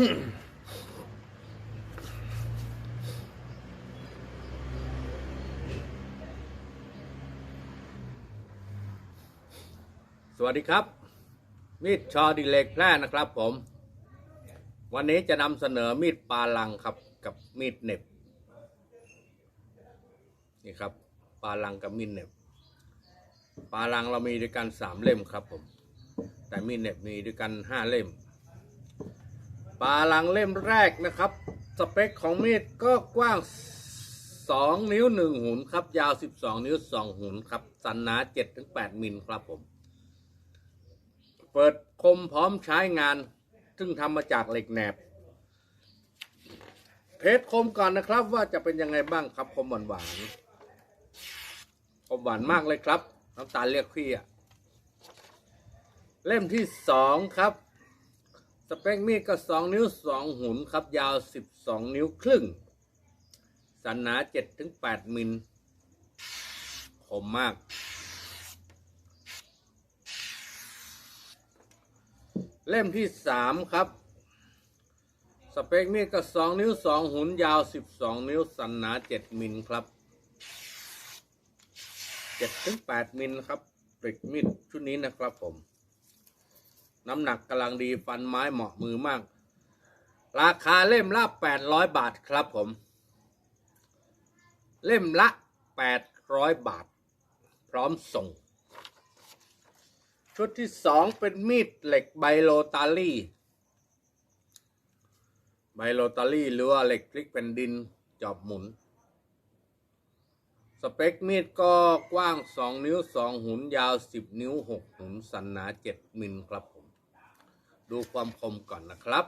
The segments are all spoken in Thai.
สวัสดีครับ มีดชอดิเลกแพร่นะครับผม วันนี้จะนำเสนอมีดปาลังครับกับมีดเน็บ นี่ครับ ปาลังกับมีดเน็บ ปาลังเรามีด้วยกันสามเล่มครับผม แต่มีดเน็บมีด้วยกันห้าเล่ม ปาลังเล่มแรกนะครับ สเปคของมีดก็กว้าง 2 นิ้ว 1 หุนครับ ยาว 12 นิ้ว 2 หุนครับ สันหนา 7-8 มิลครับผม เปิดคมพร้อมใช้งาน ซึ่งทำมาจากเหล็กแหนบ เทสคมก่อนนะครับว่าจะเป็นยังไงบ้างครับคมหวานหวานคมหวานมากเลยครับ น้ำตาลเรียกพี่อะเล่มที่สองครับ สเปคมีดก็สองนิ้วสองหุนครับ ยาวสิบสองนิ้วครึ่ง สันหนาเจ็ดถึงแปดมิลคมมากเล่มที่สามครับ สเปคมีดก็สองนิ้วสองหุนยาวสิบสองนิ้ว สันหนาเจ็ดมิลครับเจ็ดถึงแปดมิลครับปริกมีดชุดนี้นะครับผม น้ำหนักกำลังดีฟันไม้เหมาะมือมาก ราคาเล่มละแปดร้อยบาทครับผม เล่มละแปดร้อยบาท พร้อมส่ง ชุดที่สองเป็นมีดเหล็กไบโลตาลี่ไบโลตาลี่หรือว่าเหล็กพลิกแผ่นดินจอบหมุน สเปคมีดก็กว้าง 2 นิ้ว 2 หุนยาว 10 นิ้ว 6 หุนสันหนา 7 มิลครับผม ดูความคมก่อนนะครับ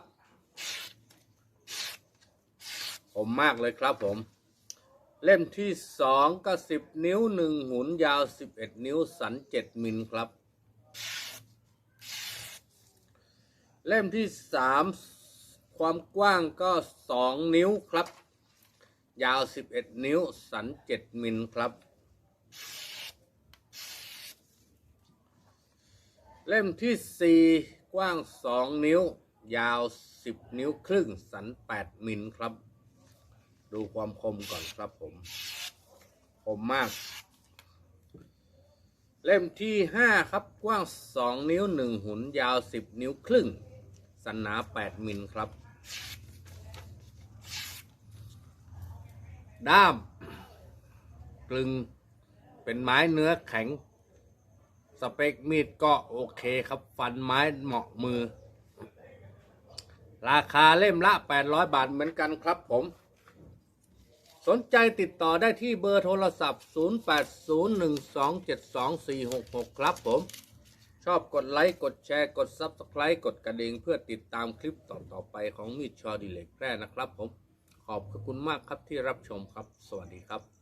คมมากเลยครับผม เล่มที่2ก็10นิ้ว1หุนยาว11นิ้วสัน7มิลครับ เล่มที่3ความกว้างก็2นิ้วครับ ยาว11นิ้วสัน7มิลครับเล่มที่4 กว้าง 2 นิ้ว ยาว 10 นิ้วครึ่ง สัน 8 มิลครับ ดูความคมก่อนครับผม คมมาก เล่มที่ 5 ครับ กว้าง 2 นิ้ว 1 หุน ยาว 10 นิ้วครึ่ง สันหนา 8 มิลครับ ด้ามกลึงเป็นไม้เนื้อแข็ง สเปคมีดก็โอเคครับ ฟันไม้เหมาะมือ ราคาเล่มละ 800 บาทเหมือนกันครับผม สนใจติดต่อได้ที่เบอร์โทรศัพท์ 0801272466 ครับผม ชอบกดไลค์กดแชร์กด Subscribe กดกระดิ่งเพื่อติดตามคลิปต่อๆไปของมีดชอดิเล็กแพร่นะครับผม ขอบคุณมากครับที่รับชมครับ สวัสดีครับ